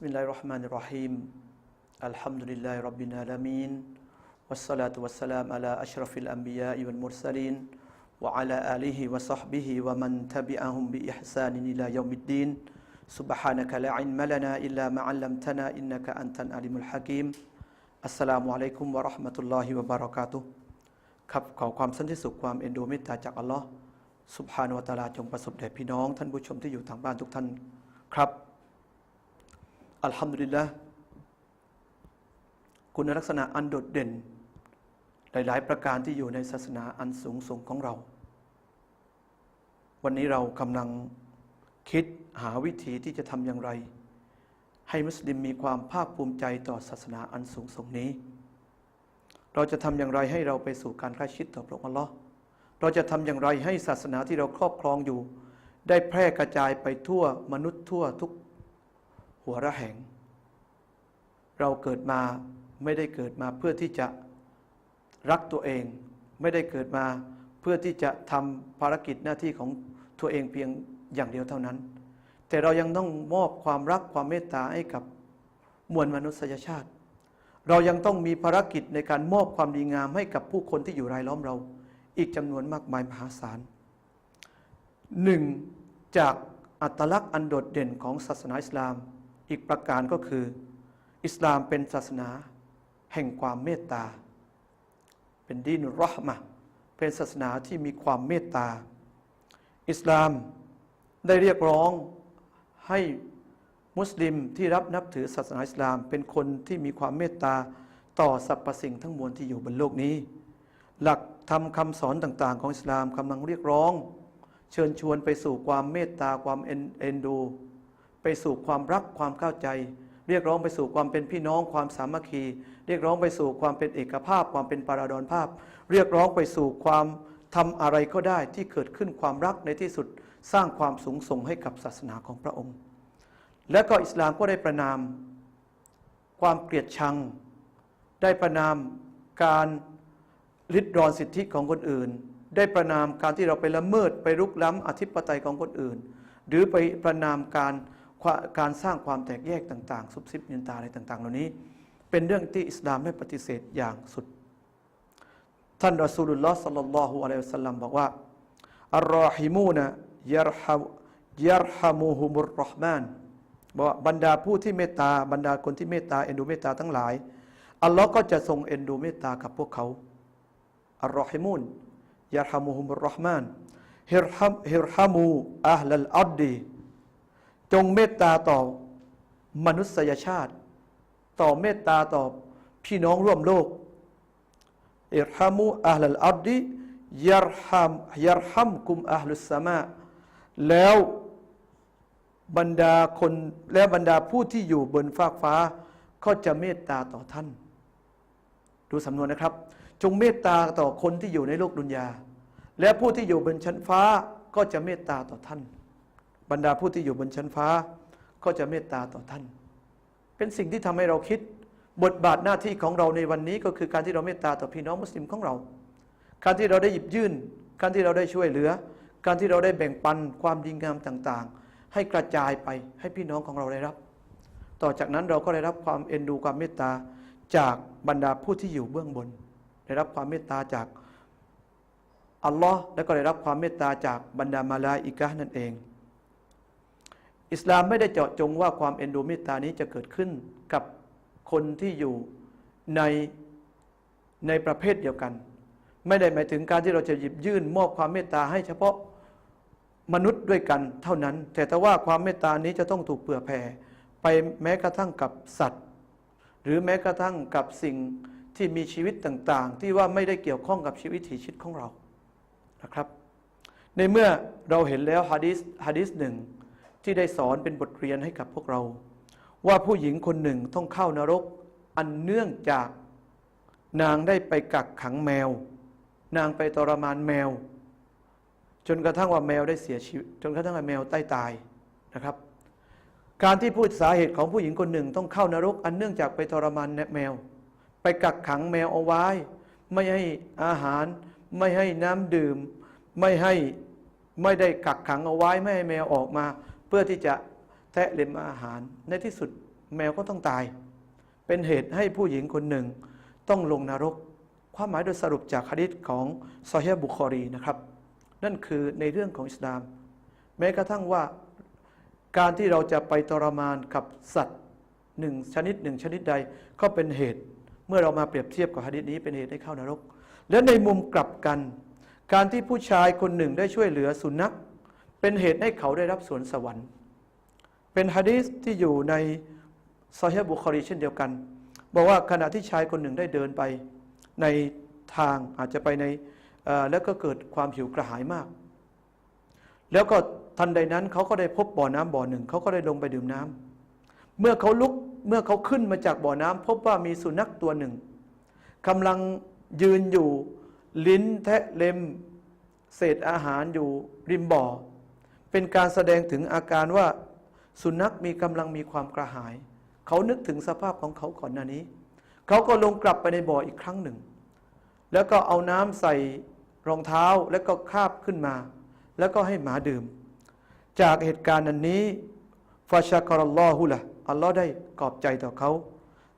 بسم الله الرحمن الرحيم الحمد لله رب العالمين والصلاة والسلام على أشرف الأنبياء والمرسلين وعلى آله وصحبه ومن تبعهم بإحسان إلى يوم الدين سبحانك لا علم لنا إلا ما علمتنا إنك أنت العليم الحكيم السلام عليكم ورحمة الله وبركاته ครับขอความสันติสุขความเอ็นดูเมตตาจากอัลลอฮ์สุบฮานาวะตะอาลาจงประสบแด่พี่น้อง ท่านผู้ชมที่อยู่ทางบ้านทุกท่านครับ อัลฮัมดุลิลละคุณลักษณะอันโดดเด่น หลาย ๆ ประการที่อยู่ในศาสนาอันสูงส่งของเรา วันนี้เรากำลังคิดหาวิธีที่จะทำอย่างไร ให้มุสลิมมีความภาคภูมิใจต่อศาสนาอันสูงส่งนี้ เราจะทำอย่างไรให้เราไปสู่การใกล้ชิดต่อพระองค์อัลลอฮ์เราจะทำอย่างไรให้ศาสนาที่เราครอบครองอยู่ ได้แพร่กระจายไปทั่วมนุษย์ทั่วทุก หัวระแหง เราเกิดมาไม่ได้เกิดมาเพื่อที่จะรักตัวเอง ไม่ได้เกิดมาเพื่อที่จะทำภารกิจหน้าที่ของตัวเองเพียงอย่างเดียวเท่านั้น แต่เรายังต้องมอบความรักความเมตตาให้กับมวลมนุษยชาติ เรายังต้องมีภารกิจในการมอบความดีงามให้กับผู้คนที่อยู่รายล้อมเรา อีกจำนวนมากมายมหาศาลหนึ่งจากอัตลักษณ์อันโดดเด่นของศาสนาอิสลาม อีกประการก็คือ อิสลามเป็นศาสนาแห่งความเมตตา เป็นดีนุรห์มะเป็นศาสนาที่มีความเมตตา อิสลามได้เรียกร้องให้มุสลิมที่รับนับถือศาสนาอิสลาม เป็นคนที่มีความเมตตาต่อสรรพสิ่งทั้งมวลที่อยู่บนโลกนี้ หลักธรรมคำสอนต่าง ๆ ของอิสลามกำลังเรียกร้อง เชิญชวนไปสู่ความเมตตาความเอ็นเอ็นดู ไปสู่ความรักความเข้าใจ เรียกร้องไปสู่ความเป็นพี่น้องความสามัคคี เรียกร้องไปสู่ความเป็นเอกภาพ ความเป็นปาราดอนภาพ เรียกร้องไปสู่ความทำอะไรก็ได้ที่เกิดขึ้นความรักในที่สุดสร้างความสูงส่งให้กับศาสนาของพระองค์ และก็อิสลามก็ได้ประนาม ความเกลียดชัง ได้ประนามการริดรอนสิทธิของคนอื่น ได้ประนามการที่เราไปละเมิดไปรุกล้ำอธิปไตยของคนอื่น หรือไปประนามการ การสร้างความแตกแยกต่างๆ ซุบซิบนินตาอะไรต่าง ๆ เหล่านี้ เป็นเรื่องที่อิสลามได้ปฏิเสธอย่างสุด ท่านรอสูลุลลอฮ์สัลลัลลอฮุอะลัยฮิวสัลลัมบอกว่าอัลรอฮิมูนะยัรฮะยัรฮามูฮุมุรรอห์มานบอกบรรดาผู้ที่เมตตาบรรดาคนที่เมตตาเอ็นดูเมตตาทั้งหลายอัลลอฮ์ก็จะทรงเอ็นดูเมตตากับพวกเขาอัลรอฮิมุนยาฮามุฮุมุรรห์มานฮิรฮัมฮิรฮามูอัลลัลอัดดี จงเมตตาต่อมนุษยชาติ ต่อเมตตาต่อพี่น้องร่วมโลกอิรฮามูอัลลัลอัดดียารฮัมยารฮัมกุมอัลลุสสมาแล้วบรรดาคนและบรรดาผู้ที่อยู่บนฟากฟ้า ก็จะเมตตาต่อท่าน ดูสำนวนนะครับ จงเมตตาต่อคนที่อยู่ในโลกดุนยา และผู้ที่อยู่บนชั้นฟ้าก็จะเมตตาต่อท่าน บรรดาผู้ที่อยู่บนชั้นฟ้า ก็จะเมตตาต่อท่าน เป็นสิ่งที่ทำให้เราคิด บทบาทหน้าที่ของเราในวันนี้ก็คือการที่เราเมตตาต่อพี่น้องมุสลิมของเรา การที่เราได้หยิบยื่น การที่เราได้ช่วยเหลือ การที่เราได้แบ่งปันความดีงามต่างๆ ให้กระจายไปให้พี่น้องของเราได้รับ ต่อจากนั้นเราก็ได้รับความเอ็นดูความเมตตาจากบรรดาผู้ที่อยู่เบื้องบน ได้รับความเมตตาจากอัลลอฮ์และก็ได้รับความเมตตาจากบรรดามาลาอิกะนั่นเอง อิสลามไม่ได้เจาะจงว่าความเอ็นดูเมตตานี้จะเกิดขึ้นกับคนที่อยู่ในในประเภทเดียวกัน ไม่ได้หมายถึงการที่เราจะหยิบยื่นมอบความเมตตาให้เฉพาะมนุษย์ด้วยกันเท่านั้น แต่ถ้าว่าความเมตตานี้จะต้องถูกเผื่อแผ่ไปแม้กระทั่งกับสัตว์ หรือแม้กระทั่งกับสิ่งที่มีชีวิตต่าง ๆ ที่ว่าไม่ได้เกี่ยวข้องกับชีวิตถีชีวิตของเรานะครับ ในเมื่อเราเห็นแล้วฮะดิษฮะดิษหนึ่ง ที่ได้สอนเป็นบทเรียนให้กับพวกเรา ว่าผู้หญิงคนหนึ่งต้องเข้านรก อันเนื่องจาก นางได้ไปกักขังแมว นางไปทรมานแมว จนกระทั่งว่าแมวได้เสียชีวิตจนกระทั่งว่าแมวใต้ตายนะครับ การที่พูดสาเหตุของผู้หญิงคนหนึ่งต้องเข้านรก อันเนื่องจากไปทรมานแมว ไปกักขังแมวเอาไว้ ไม่ให้อาหาร ไม่ให้น้ำดื่ม ไม่ให้ไม่ได้กักขังเอาไว้ ไม่ให้แมวออกมา เพื่อที่จะแทะเล็มอาหาร ในที่สุดแมวก็ต้องตาย เป็นเหตุให้ผู้หญิงคนหนึ่งต้องลงนรก ความหมายโดยสรุปจากฮะดิษของซอฮีบุคอรีนะครับ นั่นคือในเรื่องของอิสลาม แม้กระทั่งว่าการที่เราจะไปทรมานกับสัตว์หนึ่งชนิดหนึ่งชนิดใดก็เป็นเหตุ เมื่อเรามาเปรียบเทียบกับฮะดิษนี้เป็นเหตุให้เข้านรก และในมุมกลับกัน การที่ผู้ชายคนหนึ่งได้ช่วยเหลือสุนัข เป็นเหตุให้เขาได้รับสวนสวรรค์ เป็นฮะดีษที่อยู่ในซอฮีบุคอรีเช่นเดียวกัน บอกว่าขณะที่ชายคนหนึ่งได้เดินไปในทางอาจจะไปในแล้วก็เกิดความหิวกระหายมาก แล้วก็ทันใดนั้นเขาก็ได้พบบ่อน้ำบ่อหนึ่งเขาก็ได้ลงไปดื่มน้ำเมื่อเขาลุกเมื่อเขาขึ้นมาจากบ่อน้ำพบว่ามีสุนัขตัวหนึ่งกำลังยืนอยู่ลิ้นแทะเล็ม เศษอาหารอยู่ริมบ่อ เป็นการแสดงถึงอาการว่าสุนัขมีกำลังมีความกระหาย เขานึกถึงสภาพของเขาก่อนหน้านี้ เขาก็ลงกลับไปในบ่ออีกครั้งหนึ่ง แล้วก็เอาน้ำใส่รองเท้าแล้วก็คาบขึ้นมา แล้วก็ให้หมาดื่ม จากเหตุการณ์นั้นนี้ฟาชากรัลลอฮุละอัลลอฮ์ได้กอบใจต่อเขา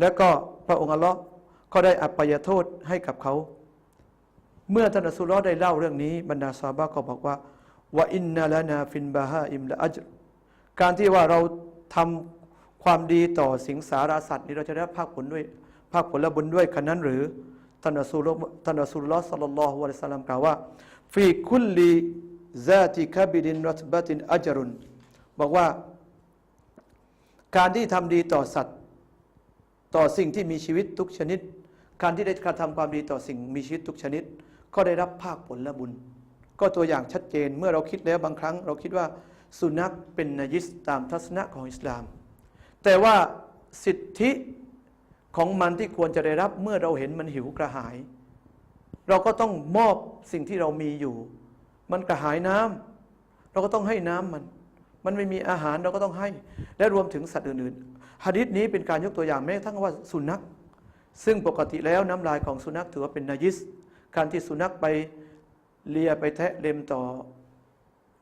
แล้วก็พระองค์อัลลอฮ์ก็ได้อภัยโทษให้กับเขา เมื่อท่านอัสซุลลอฮ์ได้เล่าเรื่องนี้บรรดาซาบะก็บอกว่า ว่าอินนาลานาฟินบาฮาอิมละอัจรการที่ว่าเราทำความดีต่อสิงสารสัตว์นี้เราจะได้ภาคผลด้วย ภาคผลบุญด้วยขนาดนั้นหรือท่านอัสซุลลอฮ์ท่านอัสซุลลอฮ์สัลลัลลอฮุอะลัยฮิสัลลัมกล่าวว่าฟีคุลลีซาติคบิดินรัตบะตินอัจรุนบอกว่า การที่ทำดีต่อสัตว์ ต่อสิ่งที่มีชีวิตทุกชนิด การที่ได้กระทำความดีต่อสิ่งมีชีวิตทุกชนิด ก็ได้รับภาคผลและบุญ ก็ตัวอย่างชัดเจนเมื่อเราคิดแล้วบางครั้ง เราคิดว่าสุนัขเป็นนายิสตามทัศนะของอิสลาม แต่ว่าสิทธิของมันที่ควรจะได้รับเมื่อเราเห็นมันหิวกระหาย เราก็ต้องมอบสิ่งที่เรามีอยู่ มันกระหายน้ำเราก็ต้องให้น้ำมัน มันไม่มีอาหารเราก็ต้องให้ และรวมถึงสัตว์อื่นๆฮะดิษนี้เป็นการยกตัวอย่างแม้กระทั่งว่าสุนัขซึ่งปกติแล้วน้ำลายของสุนัขถือว่าเป็นนายิส การที่สุนัขไป เลียไปแทะเล็มต่อ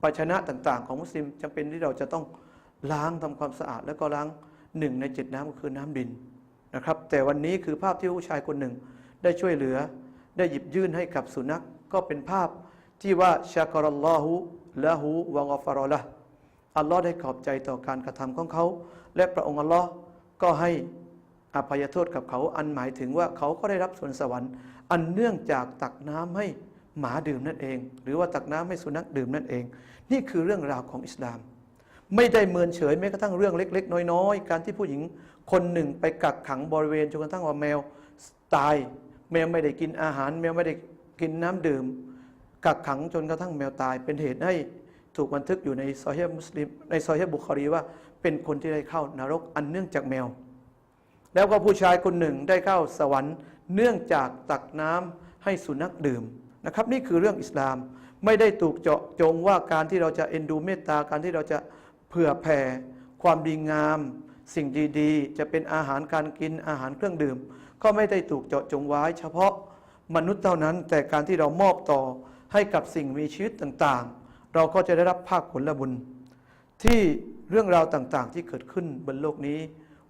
ภาชนะต่าง ๆ ของมุสลิมจำเป็นที่เราจะต้องล้างทำความสะอาด แล้วก็ล้างหนึ่งในเจ็ดน้ำก็คือน้ำดินนะครับ แต่วันนี้คือภาพที่ผู้ชายคนหนึ่งได้ช่วยเหลือ ได้หยิบยื่นให้กับสุนัขก็เป็นภาพที่ว่าชากรัลลอฮุละหูวะกอฟารอละอัลลอฮ์ได้ขอบใจต่อการกระทำของเขา และพระองค์อัลลอฮ์ก็ให้อภัยโทษกับเขาอันหมายถึงว่าเขาก็ได้รับส่วนสวรรค์ อันเนื่องจากตักน้ำให้ หมาดื่มนั่นเอง หรือว่าตักน้ำให้สุนัขดื่มนั่นเอง นี่คือเรื่องราวของอิสลาม ไม่ได้เมินเฉยแม้กระทั่งเรื่องเล็ก ๆ น้อยๆ การที่ผู้หญิงคนหนึ่งไปกักขังบริเวณจนกระทั่งว่าแมวตาย แมวไม่ได้กินอาหาร แมวไม่ได้กินน้ำดื่ม กักขังจนกระทั่งแมวตาย เป็นเหตุให้ถูกบันทึกอยู่ในซอฮีฮ์มุสลิมในซอฮีฮ์บุคอรีว่าเป็นคนที่ได้เข้านรกอันเนื่องจากแมว แล้วก็ผู้ชายคนหนึ่งได้เข้าสวรรค์ เนื่องจากตักน้ำให้สุนัขดื่ม นะครับนี่คือเรื่องอิสลาม ไม่ได้ถูกเจาะจงว่าการที่เราจะเอ็นดูเมตตาการที่เราจะเผื่อแผ่ ความดีงาม สิ่งดีๆ จะเป็นอาหารการกินอาหารเครื่องดื่ม ก็ไม่ได้ถูกเจาะจงไว้ เฉพาะมนุษย์เท่านั้น แต่การที่เรามอบต่อให้กับสิ่งมีชีวิตต่างๆ เราก็จะได้รับภาคผลและบุญ ที่เรื่องราวต่างๆ ที่เกิดขึ้นบนโลกนี้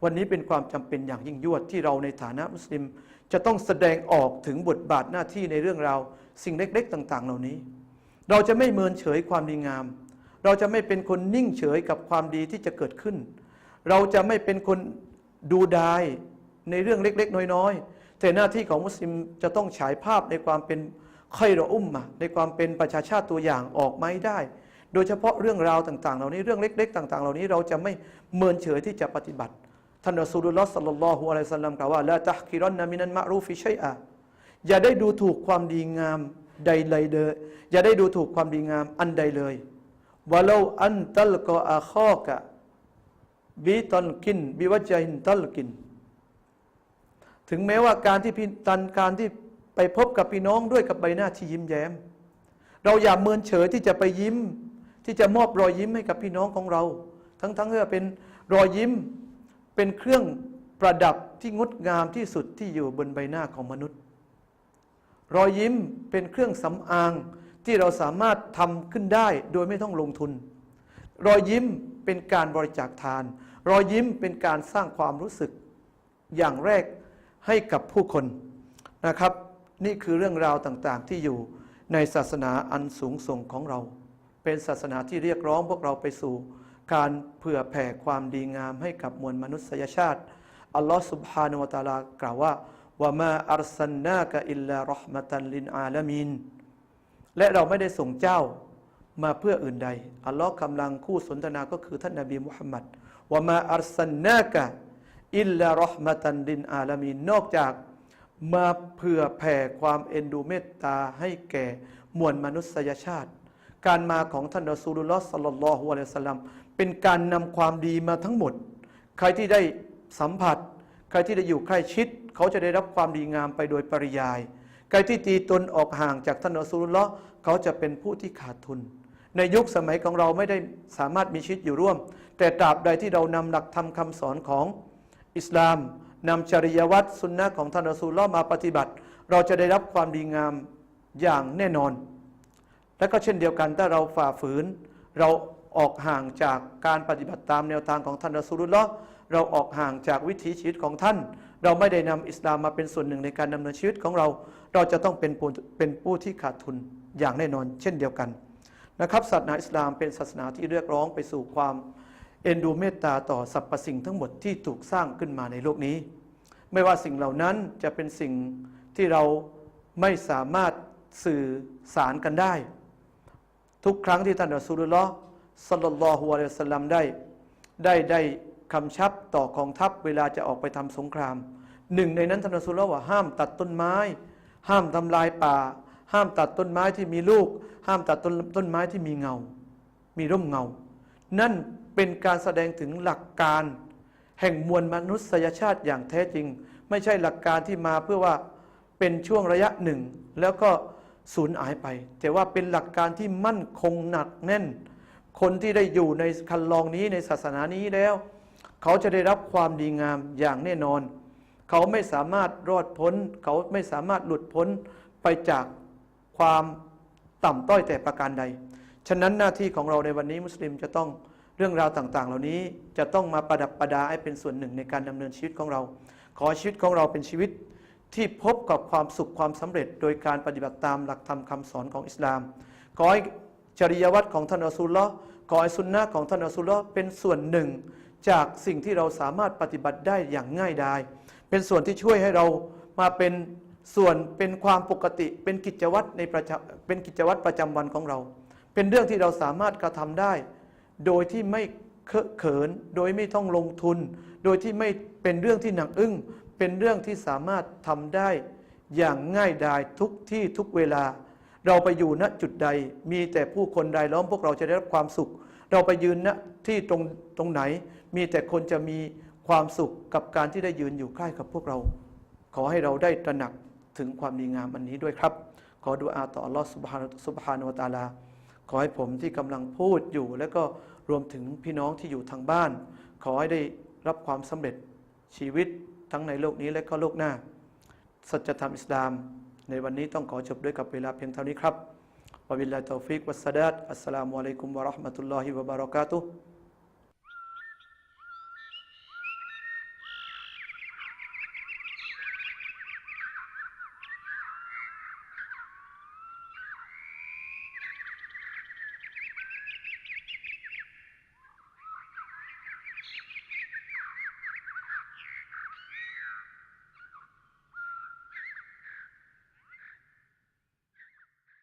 วันนี้เป็นความจำเป็นอย่างยิ่งยวดที่เราในฐานะมุสลิม จะต้องแสดงออกถึงบทบาทหน้าที่ในเรื่องราวสิ่งเล็ก ๆ ต่าง ๆ เหล่านี้ เราจะไม่เมินเฉยความดีงาม เราจะไม่เป็นคนนิ่งเฉยกับความดีที่จะเกิดขึ้น เราจะไม่เป็นคนดูดายในเรื่องเล็ก ๆ น้อย ๆ แต่หน้าที่ของมุสลิมจะต้องฉายภาพในความเป็นค่อยรออุ้มมาในความเป็นประชาชาติตัวอย่างออกมาได้ โดยเฉพาะเรื่องราวต่าง ๆ เหล่านี้เรื่องเล็ก ๆ ต่าง ๆ เหล่านี้เราจะไม่เมินเฉยที่จะปฏิบัติ ท่านรอสูลุลลอฮ์สัลลัลลอฮุอะลัยฮิสัลลัมกล่าวว่าละตะฮกิรอนนะมินันมะรูฟิชัยอะอย่าได้ดูถูกความดีงามใดเลยเดยอย่าได้ดูถูกความดีงามอันใดเลยวะลาอันตัลกออาคอกะบิตันกินบิวัจจินตัลกิน ถึงแม้ว่าการที่พี่ตันการที่ไปพบกับพี่น้องด้วยกับใบหน้าที่ยิ้มแย้ม เราอย่าเมินเฉยที่จะไปยิ้ม ที่จะมอบรอยยิ้มให้กับพี่น้องของเรา ทั้งๆที่เป็นรอยยิ้ม เป็นเครื่องประดับที่งดงามที่สุดที่อยู่บนใบหน้าของมนุษย์ รอยยิ้มเป็นเครื่องสำอางที่เราสามารถทำขึ้นได้โดยไม่ต้องลงทุน รอยยิ้มเป็นการบริจาคทาน รอยยิ้มเป็นการสร้างความรู้สึกอย่างแรกให้กับผู้คนนะครับ นี่คือเรื่องราวต่างๆ ที่อยู่ในศาสนาอันสูงส่งของเรา เป็นศาสนาที่เรียกร้องพวกเราไปสู่ การเผื่อแผ่ความดีงามให้กับมวลมนุษยชาติ อัลลอฮ์ سبحانه และ تعالى กล่าวว่าว่ามาอัลสันนากะอิลลารห์มะตันลินอาลามีน และเราไม่ได้ส่งเจ้ามาเพื่ออื่นใด อัลลอฮ์กำลังคู่สนทนาก็คือท่านนบีมุฮัมมัดว่ามาอัลสันนากะอิลลารห์มะตันลินอาลามีน นอกจากมาเพื่อแผ่ความเอ็นดูเมตตาให้แก่มวลมนุษยชาติ การมาของท่านรอซูลุลลอฮ์สัลลัลลอฮุอะลัยฮิวะสัลลัม เป็นการนำความดีมาทั้งหมด ใครที่ได้สัมผัส ใครที่ได้อยู่ใกล้ชิด เขาจะได้รับความดีงามไปโดยปริยาย ใครที่ตีตนออกห่างจากท่านรอซูลุลลอฮ์เขาจะเป็นผู้ที่ขาดทุน ในยุคสมัยของเราไม่ได้สามารถมีชีวิตอยู่ร่วม แต่ตราบใดที่เรานำหลักธรรมคำสอนของอิสลามนำจริยวัตรสุนนะของท่านรอซูลุลลอฮ์มาปฏิบัติ เราจะได้รับความดีงามอย่างแน่นอน และก็เช่นเดียวกันถ้าเราฝ่าฝืนเรา ออกห่างจากการปฏิบัติตามแนวทางของท่านรอซูลุลลอฮ์เราออกห่างจากวิถีชีวิตของท่าน เราไม่ได้นำอิสลามมาเป็นส่วนหนึ่งในการดำเนินชีวิตของเรา เราจะต้องเป็นผู้เป็นผู้ที่ขาดทุนอย่างแน่นอนเช่นเดียวกันนะครับศาสนาอิสลามเป็นศาสนาที่เรียกร้องไปสู่ความเอ็นดูเมตตาต่อสรรพสิ่งทั้งหมดที่ถูกสร้างขึ้นมาในโลกนี้ ไม่ว่าสิ่งเหล่านั้นจะเป็นสิ่งที่เราไม่สามารถสื่อสารกันได้ ทุกครั้งที่ท่านรอซูลุลลอฮ์ สัลลัลลอฮุอะลัยฮิสัลลัมได้ ได้ได้คำชับต่อกองทัพเวลาจะออกไปทำสงคราม หนึ่งในนั้นท่านรอซูลุลลอฮ์ว่าห้ามตัดต้นไม้ ห้ามทำลายป่า ห้ามตัดต้นไม้ที่มีลูก ห้ามตัดต้นต้นไม้ที่มีเงา มีร่มเงา นั่นเป็นการแสดงถึงหลักการ แห่งมวลมนุษยชาติอย่างแท้จริง ไม่ใช่หลักการที่มาเพื่อว่าเป็นช่วงระยะหนึ่ง แล้วก็สูญหายไป แต่ว่าเป็นหลักการที่มั่นคงหนักแน่น คนที่ได้อยู่ในคันลองนี้ในศาสนานี้แล้ว เขาจะได้รับความดีงามอย่างแน่นอน เขาไม่สามารถรอดพ้น เขาไม่สามารถหลุดพ้นไปจากความต่ำต้อยแต่ประการใด ฉะนั้นหน้าที่ของเราในวันนี้มุสลิมจะต้องเรื่องราวต่างๆ เหล่านี้จะต้องมาประดับประดาให้เป็นส่วนหนึ่งในการดำเนินชีวิตของเรา ขอชีวิตของเราเป็นชีวิตที่พบกับความสุขความสำเร็จ โดยการปฏิบัติตามหลักธรรมคำสอนของอิสลาม ขอให้ จริยวัตรของท่านอัสุลลอฮ์ขอให้สุนนะของท่านอัสุลลอฮ์เป็นส่วนหนึ่ง จากสิ่งที่เราสามารถปฏิบัติได้อย่างง่ายดายเป็นส่วนที่ช่วยให้เรามาเป็นส่วนเป็นความปกติเป็นกิจวัตรในประจำเป็นกิจวัตรประจำวันของเรา เป็นเรื่องที่เราสามารถกระทำได้ โดยที่ไม่เคอะเขิน โดยไม่ต้องลงทุน โดยที่ไม่เป็นเรื่องที่หนักอึ้ง เป็นเรื่องที่สามารถทำได้ อย่างง่ายดายทุกที่ทุกเวลา เราไปอยู่ณจุดใดมีแต่ผู้คนรายล้อมพวกเราจะได้รับความสุข เราไปยืนณที่ตรงตรงไหน มีแต่คนจะมีความสุขกับการที่ได้ยืนอยู่ใกล้กับพวกเรา ขอให้เราได้ตระหนักถึงความดีงามอันนี้ด้วยครับ ขอดุอาต่อลอสุบฮานุสุบฮานุวตาลา ขอให้ผมที่กำลังพูดอยู่ แล้วก็รวมถึงพี่น้องที่อยู่ทางบ้าน ขอให้ได้รับความสำเร็จชีวิตทั้งในโลกนี้และก็โลกหน้า สัจธรรมอิสลาม ในวันนี้ต้องขอจบด้วยกับเวลาเพียงเท่านี้ครับวะบิลลาตอฟิกวัสสดาดอัสสลามุอะลัยกุมวะราะห์มะตุลลอฮิวะบะเราะกาตุฮ์